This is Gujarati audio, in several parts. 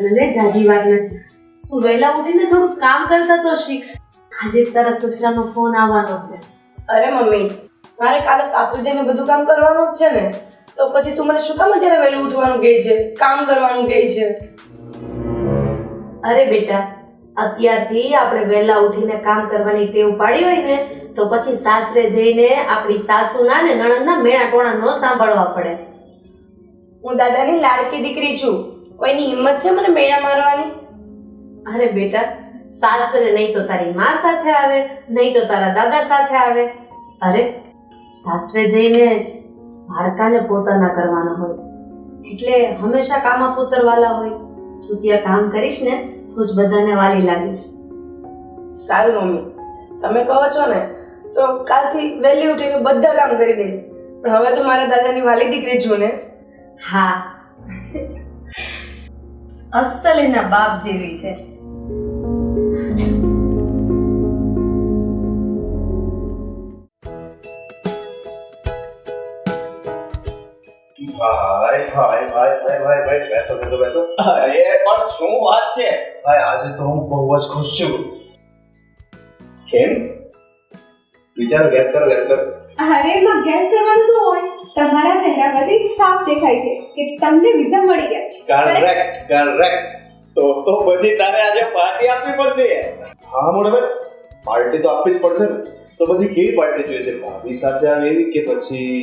લગ્નને જાજી વાર નથી. તું વહેલા ઉઠીને થોડું કામ કરતા તો શીખ. આજે તારા સસરાનો ફોન આવવાનો છે. અરે મમ્મી મારે કાલે સાસરે જઈને બધું કામ કરવાનું જ છે ને. તો પછી તું મને શું કામ અત્યારે વહેલું ઉઠવાનું કહે છે? કામ કરવાનું કહે છે? અરે બેટા અત્યારથી આપણે વહેલા ઉઠીને કામ કરવાની ટેવ પાડી હોય ને તો પછી સાસરે જઈને આપણી સાસુના ને નણંદના મેણા ટોણા ન સાંભળવા પડે. હું દાદાની લાડકી દીકરી છું. કોઈની હિંમત છે મને મેળા મારવાની? અરે બેટા સાસરે નહીં તો તારી માં સાથે આવે નહીં તો તારા દાદા સાથે આવે. અરે સાસરે જઈને ભારકાને પોતાના કરવાના હોય. એટલે હંમેશા કામા પોતરવાલા હોય. તું ત્યાં કામ કરીશ ને તો જ બધાને વાલી લાગીશ. સારું મમ્મી તમે કહો છો ને તો કાલથી વહેલી ઉઠીને બધા કામ કરી દઈશ. પણ હવે તો મારા દાદાની વાલી દીકરી છું ને. હા. અસલ એના બાપ જેવી છે. ભાઈ ભાઈ ભાઈ ભાઈ ભાઈ ભાઈ બેસો બેસો બેસો. અરે પણ શું વાત છે? ભાઈ આજે તો હું બહુ જ ખુશ છું. કેમ? વિચારો ગેસ કરો ગેસ કરો. અરે એમાં ગેસ કરવાનું શું હોય? તમારા ચહેરા પરથી સાફ દેખાય છે કે તમને વિઝા મળી ગયા છે. કરેક્ટ કરેક્ટ તો તો પછી તારે આજે પાર્ટી આપવી પડશે. હા ભાઈ. પાર્ટી તો આપવી જ પડશે ને. તો પછી કેવી પાર્ટી જોઈએ છે? ભાભી સાથે આવે એવી કે પછી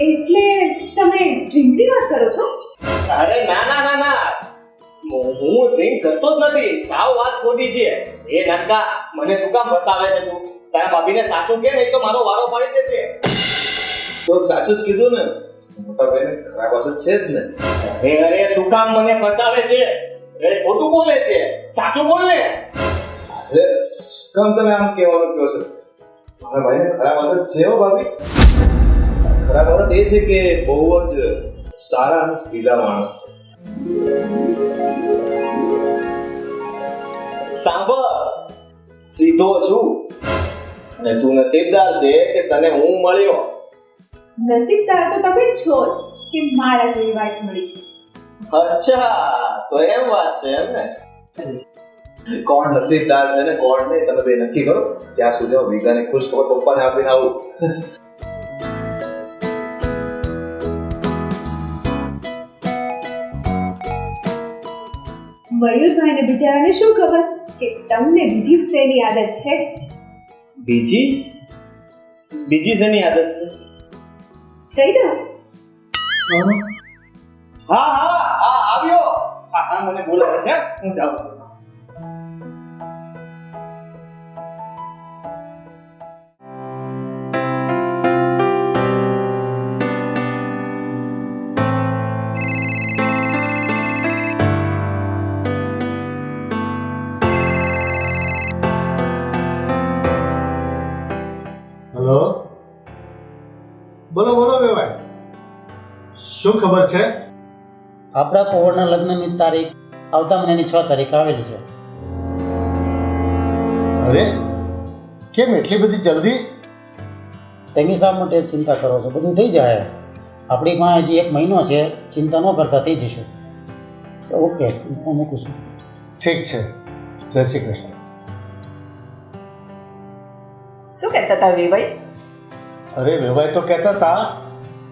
એટલે તમે ડ્રિંકની વાત કરો છો? અરે ના ના ના ના. હું હું ડ્રિંક કરતો જ નથી. સાવ વાત ખોટી છે. એ નનકા મને શું કામ ફસાવે છે તું? તારા ભાભીને સાચું કે નહીં તો મારો વારો પાડી દેશે તો સાચું જ કીધું ને. મોટા ભાઈને ખરાબ વાત છે જ ને. અરે અરે શું કામ મને ફસાવે છે? અરે ખોટું બોલે છે? સાચું બોલ? ને અરે કામ તમે આમ કહેવાનું કહો છો? મારા ભાઈને ખરાબ આદત છે હો ભાભી. ખરાબ આદત એ છે કે બહુ જ સારા અને સીધા માણસ છે. સાંભળ. સીધો છું. અને તું નસીબદાર છે કે તને હું મળ્યો? નસીબદાર તો તમે છો જ કે મારા જેવી વાઈફ મળી છે. અચ્છા તો એમ વાત છે એમ ને? કોણ નસીબદાર છે ને કોણ નહીં તમે બે નક્કી કરો. ત્યાં સુધી હું વિઝાની ખુશ કરો પપ્પાને આપીને આવું. મયુરભાઈને બિચારાને શું ખબર કે તમને બીજી શ્રેણી આદત છે? બીજી? બીજી શેની આદત છે? કહી દો? હા હા આવ્યો. હા હા મને બોલાવે છે હું જાઉં. શું ખબર છે? આપણા કુંવરના લગ્નની તારીખ આવતા મહિનાની છ તારીખ આવેલી છે. અરે કેમ એટલી બધી જલ્દી? તમે શા માટે ચિંતા કરો છો? બધું થઈ જાય. આપણી પાસે હજી એક મહિનો છે ચિંતા ન કરતા થઈ જશે. ઓકે હું મૂકું છું. ઠીક છે. જય શ્રી કૃષ્ણ. શું કહેતા હતા વિભાઈ અરે વેવાય તો કહેતા હતા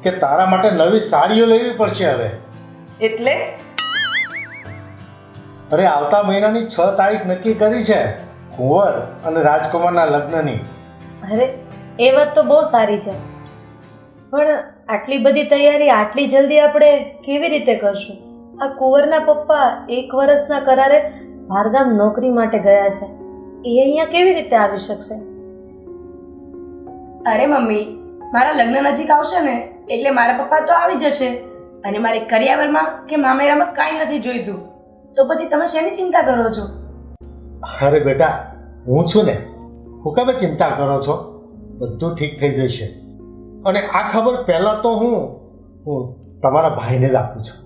કે તારા માટે નવી સાડીઓ લેવી પડશે હવે. એટલે? અરે આવતા મહિનાની છ તારીખ નક્કી કરી છે કુંવર અને રાજકુમારના લગ્નની. અરે એ વાત તો બહુ સારી છે. પણ આટલી બધી તૈયારી આટલી જલ્દી આપણે કેવી રીતે કરશું? આ કુંવરના પપ્પા એક વર્ષના કરારે બહારગામ નોકરી માટે ગયા છે. એ અહીંયા કેવી રીતે આવી શકશે? અરે મમ્મી મારા લગ્ન નજીક આવશે ને એટલે મારા પપ્પા તો આવી જશે. અને મારી કરિયાવરમાં કે મામેરામાં કાંઈ નથી જોઈતું. તો પછી તમે શેની ચિંતા કરો છો? અરે બેટા, હું છું ને, હું કામે ચિંતા કરો છો? બધું ઠીક થઈ જશે. અને આ ખબર પહેલાં તો હું હું તમારા ભાઈને જ આપું છું.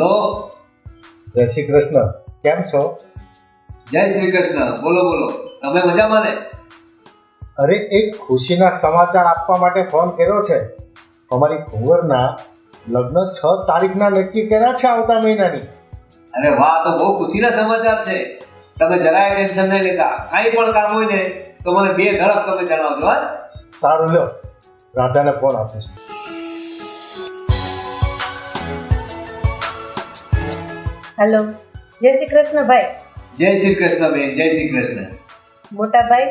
હલો. જય શ્રી કૃષ્ણ. કેમ છો? જય શ્રી કૃષ્ણ. બોલો બોલો. તમે મજામાં ને? અરે એક ખુશીના સમાચાર આપવા માટે ફોન કર્યો છે. અમારી કુંવરના લગ્ન છ તારીખના નક્કી કર્યા છે આવતા મહિનાની. અરે વાહ તો બહુ ખુશીના સમાચાર છે. તમે જરાય ટેન્શન નહીં લેતા. કાંઈ પણ કામ હોય ને તો મને બે ધડક તમે જણાવજો હા? સારું લો રાધાને ફોન આપું છું. હેલો જય શ્રી કૃષ્ણ ભાઈ. જય શ્રી કૃષ્ણ બેન જય શ્રી કૃષ્ણ. મોટા ભાઈ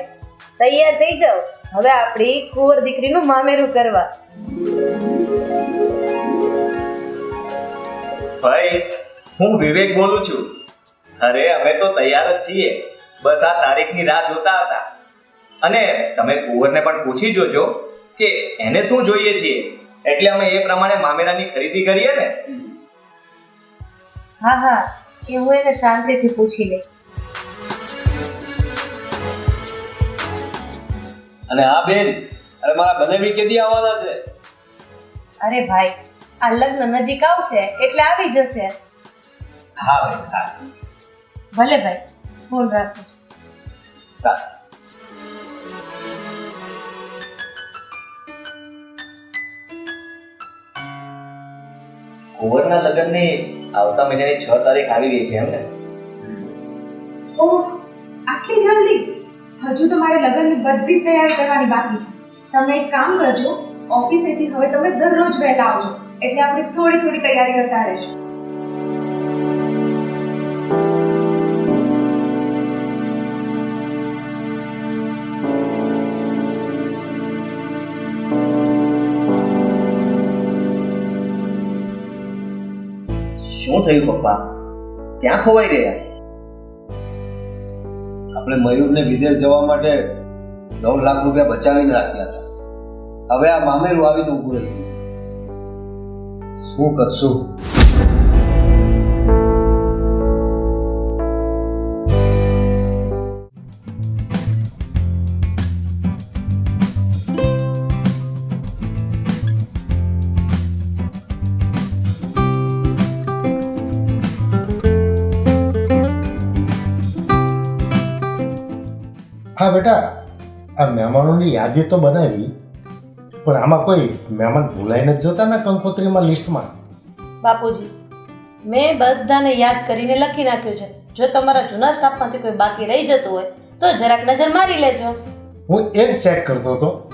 તૈયાર થઈ જાઓ. હવે આપણી કુંવર દીકરીનું મામેરું કરવા. ભાઈ હું વિવેક બોલું છું. અરે અમે તો તૈયાર જ છીએ. બસ આ તારીખની રાહ જોતા હતા. અને તમે કુંવરને પણ પૂછી જોજો કે એને શું જોઈએ છીએ. એટલે અમે એ પ્રમાણે મામેરાની ખરીદી કરીએ ને. હા હા. એ હું એને શાંતિથી પૂછી લઈશ. અને હા બેન અરે મારા બને બી કેદી આવવાના છે. અરે ભાઈ આ લગ્ન નજીક આવશે એટલે આવી જશે. હા બેન હા. ભલે ભાઈ ફોન રાખું સારું. કુંવરના લગ્નની આવતા મહિનાની છ તારીખ આવી ગઈ છે એમ ને? ઓહ, આટલી જલ્દી? હજુ તો મારે લગ્નની બધી તૈયારી કરવાની બાકી છે. તમે એક કામ કરજો, ઓફિસેથી હવે તમે દરરોજ વહેલા આવજો, એટલે આપણે થોડી થોડી તૈયારી કરતા રહીશું. શું થયું પપ્પા? ક્યાં ખોવાઈ ગયા? આપણે મયુરને વિદેશ જવા માટે નવ લાખ રૂપિયા બચાવીને રાખ્યા હતા. હવે આ મામેરું આવીને ઊભું રહ્યું શું કરશું? બેટા આ મહેમાનોની યાદી તો બનાવી પણ આમાં કોઈ મહેમાન ભૂલાઈને જ જતા ને કંકોત્રીમાં લિસ્ટમાં? બાપુજી મેં બધાને યાદ કરીને લખી નાખ્યું છે. જો તમારા જૂના સ્ટાફમાંથી કોઈ બાકી રહી જતું હોય તો જરાક નજર મારી લેજો. હું એ જ ચેક કરતો હતો.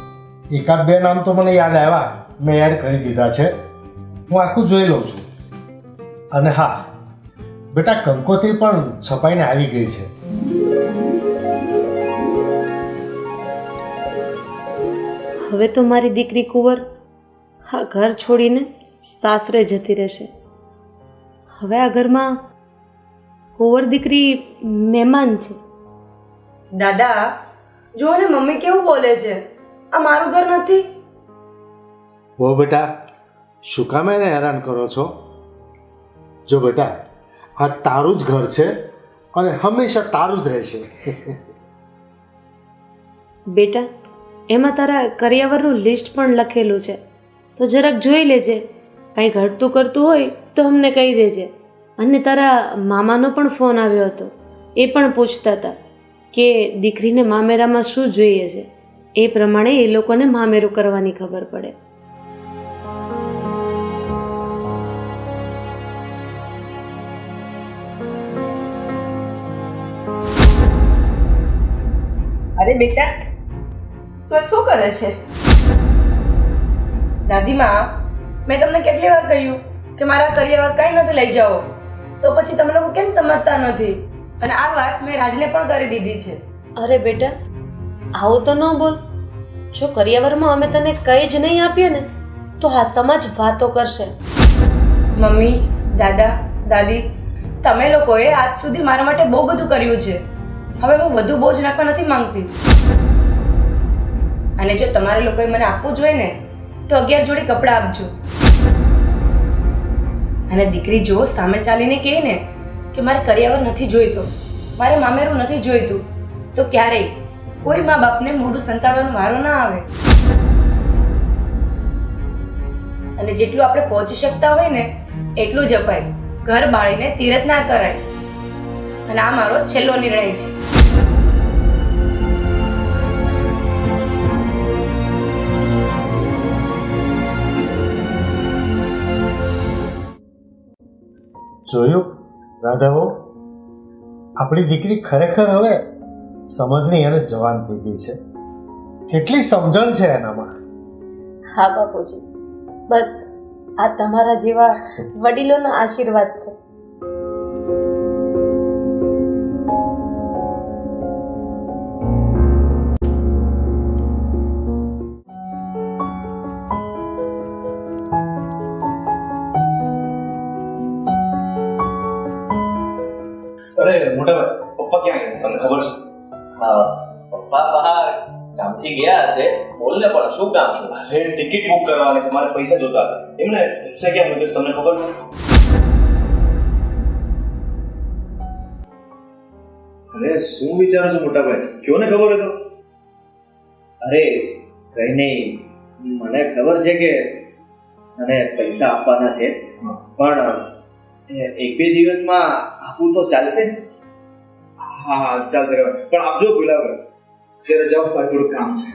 એકાદ બે નામ તો મને યાદ આવ્યા. મેં એડ કરી દીધા છે. હું આખું જોઈ લઉં છું. અને હા બેટા કંકોત્રી પણ છપાઈને આવી ગઈ છે. હવે તો મારી દીકરી કુંવર હા ઘર છોડીને સાસરે જતી રહેશે. હવે આ ઘરમાં કુંવર દીકરી મહેમાન છે. દાદા જો ને મમ્મી કેવું બોલે છે? આ મારું ઘર નથી. હો બેટા શું કામ એને હેરાન કરો છો? જો બેટા આ તારું જ ઘર છે અને હંમેશા તારું જ રહેશે. બેટા એમાં તારા કરિયાવરનું લિસ્ટ પણ લખેલું છે. તો જરાક જોઈ લેજે. કંઈ ઘટતું કરતું હોય તો અમને કહી દેજે. અને તારા મામાનો પણ ફોન આવ્યો હતો. એ પણ પૂછતા હતા કે દીકરીને મામેરામાં શું જોઈએ છે? એ પ્રમાણે એ લોકોને મામેરું કરવાની ખબર પડે. અરે બેટા તું એ શું કરે છે? દાદીમાં મેં તમને કેટલી વાર કહ્યું કે મારા કરિયર કાંઈ નથી લઈ જાઓ. તો પછી તમે લોકો કેમ સમજતા નથી? અને આ વાત મેં રાજને પણ કરી દીધી છે. અરે બેટા આવું તો ન બોલ. જો કરિયાવરમાં અમે તને કંઈ જ નહીં આપીએ ને તો હા સમાજ વાતો કરશે. મમ્મી દાદા દાદી તમે લોકોએ આજ સુધી મારા માટે બહુ બધું કર્યું છે. હવે હું વધુ બોજ નાખવા નથી માંગતી. અને જો તમારે લોકોએ મને આપવું જોઈએ ને, તો અગિયાર જોડી કપડાં આપજો. અને દીકરી જો સામે ચાલીને કહે ને કે મારે કરિયાવર નથી જોઈતો, મારે મામેરું નથી જોઈતું, તો ક્યારેય કોઈ મા બાપને મોઢું સંતાડવાનો વારો ના આવે. અને જેટલું આપણે પહોંચી શકતા હોય ને, એટલું જ અપાય. ઘર બાળીને તીરથ ના કરાય. અને આ મારો છેલ્લો નિર્ણય છે. જોયું? રાધાઓ, આપણી દીકરી ખરેખર હવે સમજની અને જવાન થઈ ગઈ છે. કેટલી સમજણ છે એનામાં? હા બાપુજી, બસ. આ તમારા જેવા વડીલોના આશીર્વાદ છે. ગયા છે બોલને પણ શું કામ છે. અરે ટિકિટ બુક કરવાની છે મારે પૈસા જોતા હતા. એમને પૈસા ક્યાં મૂકે તમને ખબર છે? અરે શું વિચારો છો મોટા ભાઈ? કયો ને ખબર હતો અરે કઈ નહીં. મને ખબર છે કે તને પૈસા આપવાના છે પણ એ એક બે દિવસમાં આપવું તો ચાલશે? હા હા ચાલશે પણ આપજો પેલા ત્યારે જાઓ મારે થોડું કામ છે.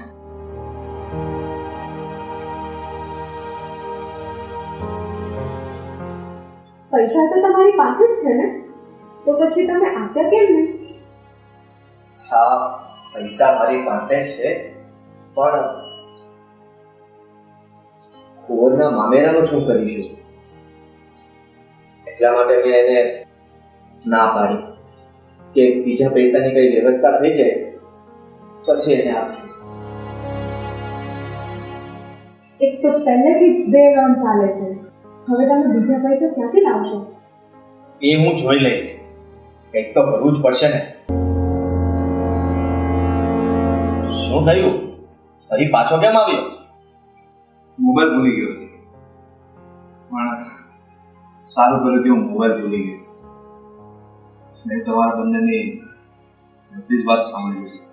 પૈસા તો તમારી પાસે જ છે ને? તો પછી તમે આપ્યા કેમ ને હા પૈસા મારી પાસે જ છે પણ કુંવરના મામેરાનું શું કરીશું એટલા માટે મેં એને ના પાડી કે બીજા પૈસાની કઈ વ્યવસ્થા થઈ જાય. પછી એને આપશું. એક તો પહેલેથી જ બે રાઉન્ડ ચાલે છે. હવે તમે બીજા પૈસા ક્યાંથી લાવશો? એ હું જોઈ લઈશ. કંઈક તો કરવું જ પડશે ને. શું થયું? ફરી પાછો કેમ આવ્યો? મોબાઈલ ભૂલી ગયો પણ સારું કર્યું કે હું મોબાઈલ ભૂલી ગયો. મેં તમારા બંનેની બધી જ વાત સાંભળી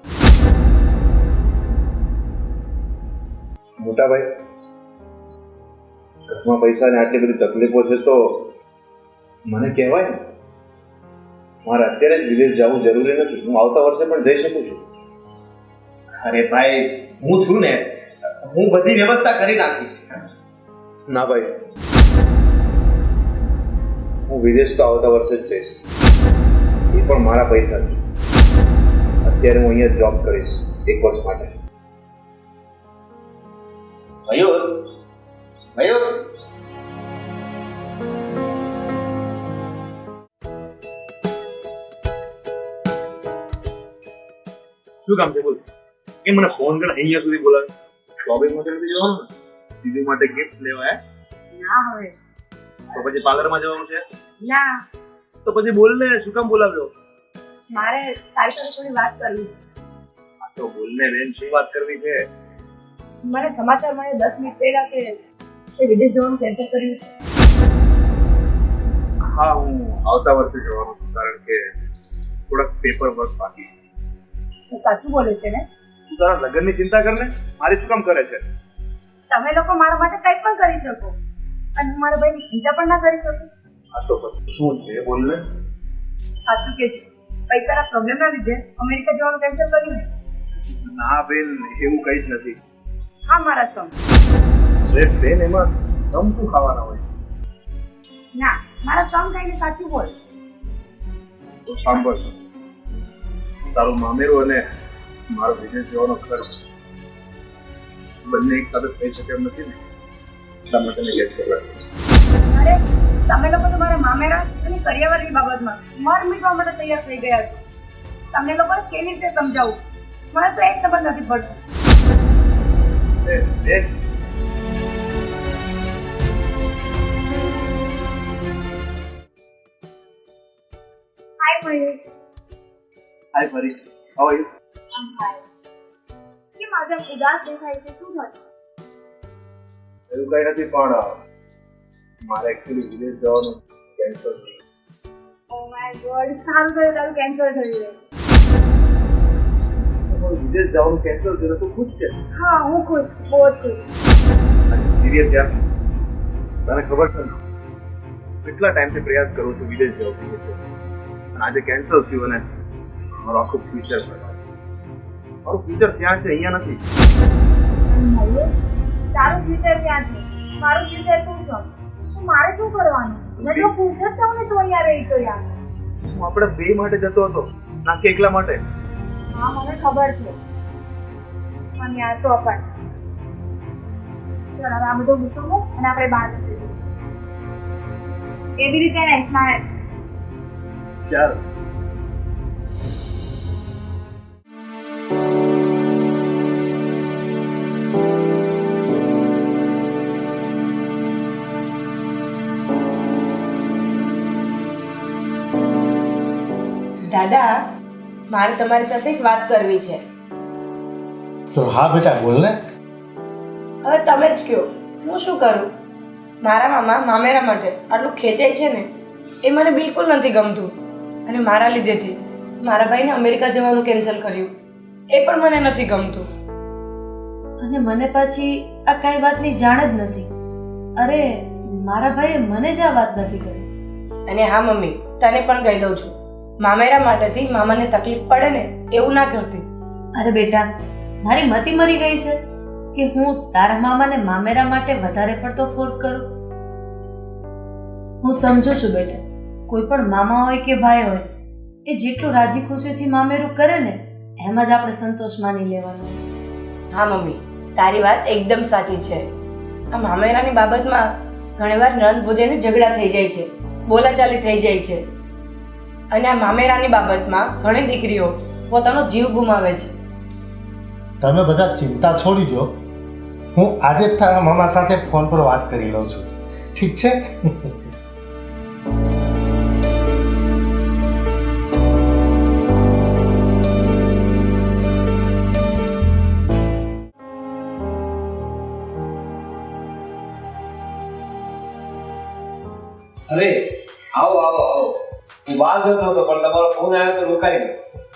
મોટા ભાઈ ઘરમાં પૈસાની આટલી બધી તકલીફો છે તો મને કહેવાય ને મારે અત્યારે જ વિદેશ જવું જરૂરી નથી. હું આવતા વર્ષે પણ જઈ શકું છું. અરે ભાઈ હું છું ને હું બધી વ્યવસ્થા કરી નાખીશ. ના ભાઈ હું વિદેશ તો આવતા વર્ષે જ જઈશ. એ પણ મારા પૈસાથી. અત્યારે હું અહીંયા જોબ કરીશ એક વર્ષ માટે. મયુર? મયુર? શું કામ છે? બોલ. કે મને ફોન કરે અહીંયા સુધી બોલાવે. શોપિંગ માટે નથી જવાનું ને? બીજું માટે ગિફ્ટ લેવા ના હવે. તો પછી પાર્લરમાં જવાનું છે? ના. તો પછી બોલ ને શું કામ બોલાવ્યો? મારે તારી સાથે થોડી વાત કરવી તો બોલ ને બેન શું વાત કરવી છે? મને સમાચાર મળ્યા દસ મિનિટ પહેલા કે વિદેશ જવાનું કેન્સલ કર્યું છે. હા હું આવતા વર્ષે જવાનું છું કારણ કે થોડાક પેપર વર્ક બાકી છે. તું સાચું બોલે છે ને? તું તારા લગ્નની ચિંતા કર ને મારી શું કામ કરે છે? તમે લોકો મારા માટે કંઈ પણ કરી શકો અને હું મારા ભાઈની ચિંતા પણ ના કરી શકું. આ તો પછી શું છે બોલ ને સાચું કે પૈસાના પ્રોબ્લેમના લીધે અમેરિકા જવાનું કેન્સલ કર્યું ના બેન એવું કંઈ જ નથી. હા મારા સમ બેન એમાં તમ શું ખાવાના હોય? ના મારા સમ કહીને સાચું બોલ. તો સાંભળ. તારો મામેરો અને મારો વિદેશ જવાનો ખર્ચ બંને એક સાથે થઈ શકે એમ નથી ને? એટલા માટે મેં કેન્સલ રાખ્યું અરે તમે લોકો તો મારા મામેરા અને કરિયાવરની બાબતમાં મર મીટવા માટે તૈયાર થઈ ગયા છો. તમને લોકો કેવી રીતે સમજાવું? મને તો એક સંબંધ નથી પડતો. બેન, બેન Hi, Mayur How are you? I'm fine. કેમ આજે ઉદાસ દેખાય છે શું થયું એવું કઈ નથી પણ મારે એકચ્યુઅલી વિલેજ જવાનું કેન્સલ થયું ઓ માય ગોડ સારું થયું તારું કેન્સલ થયું વિદેશ જવાનું કેન્સલ થયું તો ખુશ છે હા હું ખુશ છું બહુ જ ખુશ છું સિરિયસ યાર તને ખબર છે ને કેટલા ટાઈમથી પ્રયાસ કરું છું વિદેશ જવું વિદેશ જવા. આજે કેન્સલ થયું અને મારું આખું ફ્યુચર મારું ફ્યુચર ત્યાં છે અહીંયા નથી તારું ફ્યુચર ક્યાં છે મારું ફ્યુચર તું છો તો મારે શું કરવાનું મેં તો પૂછ તો ને તું અહીંયા રહી તો યાર હું આપણે બે માટે જતો હતો ના કે એકલા માટે હા મને ખબર છે. પણ યાર તો પણ. ચાલ હવે આ બધું ગુસ્સો મૂક અને આપણે બહાર જઈશું એવી રીતે નહીં સ્માઈલ ચાલ. દાદા મારે તમારી સાથે એક વાત કરવી છે. તો હા બેટા બોલ ને. હવે તમે જ કહો હું શું કરું? મારા મામા મામેરા માટે આટલું ખેંચાય છે ને એ મને બિલકુલ નથી ગમતું. અને મારા લીધેથી મારા ભાઈને અમેરિકા જવાનું કેન્સલ કર્યું. એ પણ મને નથી ગમતું. અને મને પાછી આ કાંઈ વાતની જાણ જ નથી. અરે મારા ભાઈએ મને જ આ વાત નથી કરી. અને હા મમ્મી તને પણ કહી દઉં છું. મામેરા માટેથી મામાને તકલીફ પડે ને એવું ના કરતી. અરે બેટા મારી મતી મરી ગઈ છે કે હું તારા મામાને મામેરા માટે વધારે પડતો ફોર્સ કરું? હું સમજુ છું બેટા કોઈ પણ મામા હોય કે ભાઈ હોય એ જેટલું રાજી ખુશીથી મામેરું કરે ને એમ જ આપણે સંતોષ માની લેવાનો. હા મમ્મી તારી વાત એકદમ સાચી છે. આ મામેરાની બાબતમાં ઘણીવાર નંદ પૂજેને ઝઘડા થઈ જાય છે બોલાચાલી થઈ જાય છે. અને આ મામેરાની બાબતમાં ઘણી દીકરીઓ પોતાનો જીવ ગુમાવે છે. તમે બધા ચિંતા છોડી દો. હું આજે જ તારા મામા સાથે ફોન પર વાત કરી લઉં છું. ઠીક છે? અરે આવો આવો આવો. હું બહાર જતો હતો પણ તમારો ફોન આવ્યો તો રોકાઈ ગયો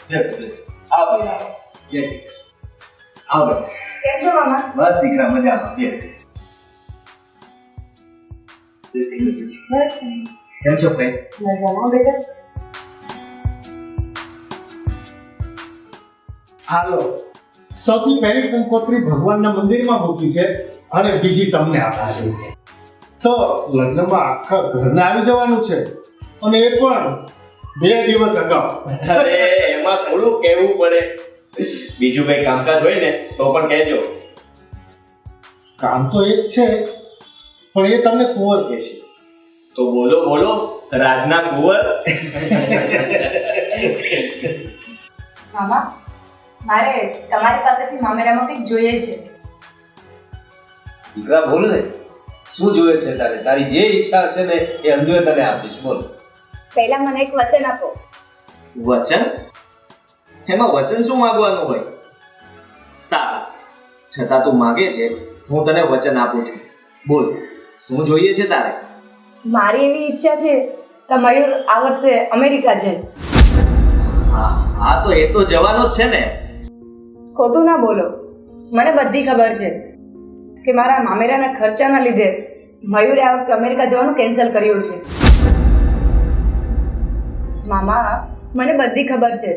જય શ્રી કૃષ્ણ. આવો ભાઈ આવો જય શ્રી કૃષ્ણ. આવો ભાઈ. કેમ છો મામા? બસ દીકરા મજામાં. બેસ જય શ્રી કૃષ્ણ. બસ કેમ છો ભાઈ? મજામાં બેટા? હાલો. સૌથી પહેલી કંકોત્રી ભગવાનના મંદિરમાં મૂકી છે અને બીજી તમને આપવાની છે. તો લગ્નમાં આખા ઘરને આવી જવાનું છે. અને એ પણ બે દિવસ અગાઉ. અરે એમાં થોડું કહેવું પડે. બીજું કઈ કામકાજ હોય ને તો પણ કહેજો. કામ તો એ જ છે પણ એ તમને કુંવર કહેશે તો બોલો બોલો રાજના કુંવર. મામા મારે તમારી પાસેથી મામેરામાં કંઈક જોઈએ છે. દીકરા બોલ ને. શું જોઈએ છે તારે? તારી જે ઈચ્છા હશે ને એ અંજોય તને આપીશ બોલ. પહેલા મને એક વચન આપો. વચન? એમાં વચન શું માંગવાનું હોય? સારું. છતાં તું માગે છે હું તને વચન આપું છું. બોલ શું જોઈએ છે તારે? મારી એવી ઈચ્છા છે કે મયુર આ વર્ષે અમેરિકા જાય હા તો એ તો જવાનો જ છે ને. ખોટું ના બોલો. મને બધી ખબર છે કે મારા મામેરાના ખર્ચાના લીધે મયુરે આ વખતે અમેરિકા જવાનું કેન્સલ કર્યું છે. મામા મને બધી ખબર છે.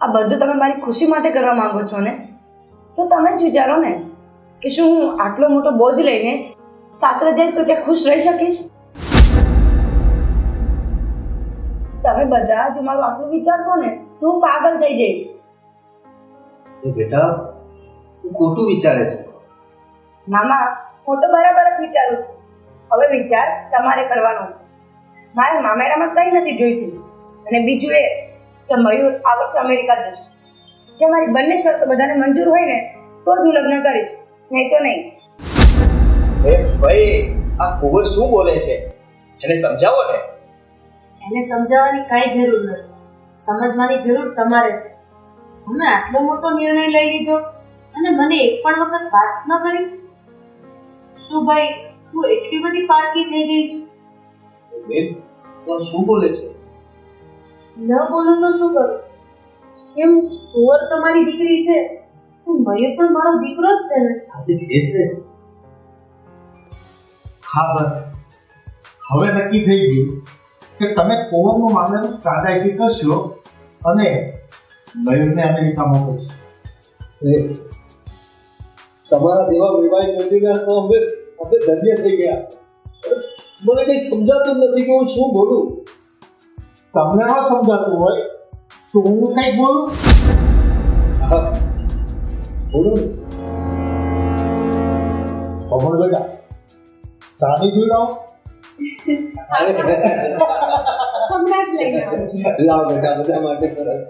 આ બધું તમે મારી ખુશી માટે કરવા માંગો છો ને? તો તમે જ વિચારો ને કે શું હું આટલો મોટો બોજ લઈને સાસરે જઈશ તો ત્યાં ખુશ રહી શકીશ? તમે બધા જો મારું આટલું વિચારશો ને તો હું પાગલ થઈ જઈશ. એ બેટા તું ખોટું વિચારે છે. મામા હું તો બરાબર જ વિચારું છું. હવે વિચાર તમારે કરવાનો છે. મારે મામેરામાં કંઈ નથી જોઈતું. અને બીજું એ કે મયુર આ વર્ષે અમેરિકા જશે. જે મારી બંને શરતો બધાને મંજૂર હોય ને તો જ હું લગ્ન કરીશ. નહીં તો નહીં. એ ભાઈ આ કુંવર શું બોલે છે? એને સમજાવો ને. એને સમજાવવાની કાંઈ જરૂર નથી. સમજવાની જરૂર તમારે છે. તમે આટલો મોટો નિર્ણય લઈ લીધો અને મને એક પણ વખત વાત ન કરી. શું ભાઈ હું એટલી બધી પારકી થઈ ગઈ છું? બેન તો શું બોલે છે? ન બોલું તો શું કરું? જેમ કુંવર તમારી દીકરી છે તો મયુર પણ મારો દીકરો જ છે ને. આજે છે જ ને. હા બસ. હવે નક્કી થઈ ગયું કે તમે કોવરનું મામલાનું સાદાઈથી કરશો અને મયુરને અમેરિકા મોકલશો. તમારા દેવા વિવાહ વ્યક્તિના તો અમે અમે ધન્ય થઈ ગયા. મને કઈ સમજાતું નથી કે હું શું બોલું. તમને ન સમજાતું હોય તો હું કંઈક બોલું હા બોલો ને ખબર બેટા સાદી જોઈ લો હમણાં જ લઈને આવું છું લાવ બેટા બધા માટે સરસ